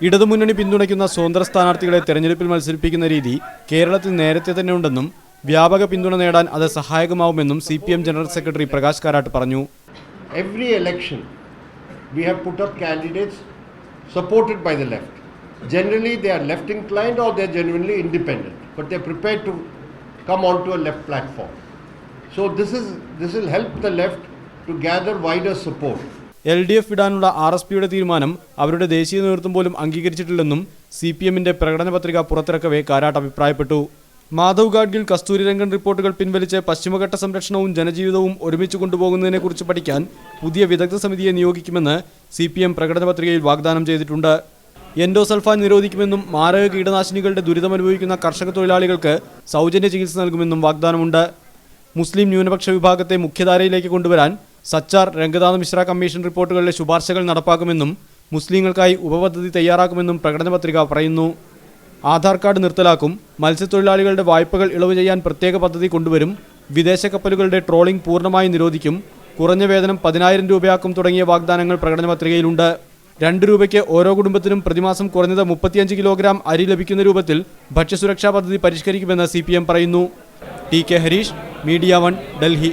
ഇടതുമുന്നണി പിന്തുണയ്ക്കുന്ന സ്വതന്ത്ര സ്ഥാനാർത്ഥികളെ തെരഞ്ഞെടുപ്പിൽ മത്സരിപ്പിക്കുന്ന രീതി കേരളത്തിൽ നേരത്തെ തന്നെ ഉണ്ടെന്നും വ്യാപക പിന്തുണ നേടാൻ അത് സഹായകമാവുമെന്നും C P M general secretary Prakash Karat പറഞ്ഞു. Every election we have put up candidates supported by the left generally the are left inclined or the genuinely independent but the prepare to come on to a left platform so this is this will help the left to gather wider support L D F വിടാനുള്ള R S പിയുടെ തീരുമാനം അവരുടെ ദേശീയ നേതൃത്വം പോലും അംഗീകരിച്ചിട്ടില്ലെന്നും C P എമ്മിന്റെ പ്രകടന പത്രിക പുറത്തിറക്കവേ കാരാട്ട് അഭിപ്രായപ്പെട്ടു. മാധവ് ഗാഡ്ഗിൽ കസ്തൂരിരംഗൻ റിപ്പോർട്ടുകൾ പിൻവലിച്ച് പശ്ചിമഘട്ട സംരക്ഷണവും ജനജീവിതവും ഒരുമിച്ച് കൊണ്ടുപോകുന്നതിനെക്കുറിച്ച് പഠിക്കാൻ പുതിയ വിദഗ്ധ സമിതിയെ നിയോഗിക്കുമെന്ന് സി പി എം പ്രകടന പത്രികയിൽ വാഗ്ദാനം ചെയ്തിട്ടുണ്ട്. എൻഡോസൾഫാൻ നിരോധിക്കുമെന്നും മാരക കീടനാശിനികളുടെ ദുരിതമനുഭവിക്കുന്ന കർഷക തൊഴിലാളികൾക്ക് സൗജന്യ ചികിത്സ നൽകുമെന്നും വാഗ്ദാനമുണ്ട്. മുസ്ലിം ന്യൂനപക്ഷ വിഭാഗത്തെ മുഖ്യധാരയിലേക്ക് കൊണ്ടുവരാൻ സച്ചാർ രംഗനാഥ് മിശ്ര കമ്മീഷൻ റിപ്പോർട്ടുകളിലെ ശുപാർശകൾ നടപ്പാക്കുമെന്നും മുസ്ലിങ്ങൾക്കായി ഉപപദ്ധതി തയ്യാറാക്കുമെന്നും പ്രകടന പത്രിക പറയുന്നു. ആധാർ കാർഡ് നിർത്തലാക്കും മത്സ്യത്തൊഴിലാളികളുടെ വായ്പകൾ ഇളവ് ചെയ്യാൻ പ്രത്യേക പദ്ധതി കൊണ്ടുവരും വിദേശ കപ്പലുകളുടെ ട്രോളിംഗ് പൂർണമായി നിരോധിക്കും കുറഞ്ഞ വേതനം പതിനായിരം രൂപയാക്കും തുടങ്ങിയ വാഗ്ദാനങ്ങൾ പ്രകടന പത്രികയിലുണ്ട് രണ്ട് രൂപയ്ക്ക് ഓരോ കുടുംബത്തിനും പ്രതിമാസം കുറഞ്ഞത് മുപ്പത്തിയഞ്ച് കിലോഗ്രാം അരി ലഭിക്കുന്ന രൂപത്തിൽ ഭക്ഷ്യസുരക്ഷാ പദ്ധതി പരിഷ്കരിക്കുമെന്ന് സി പറയുന്നു. T K Harish media one Delhi.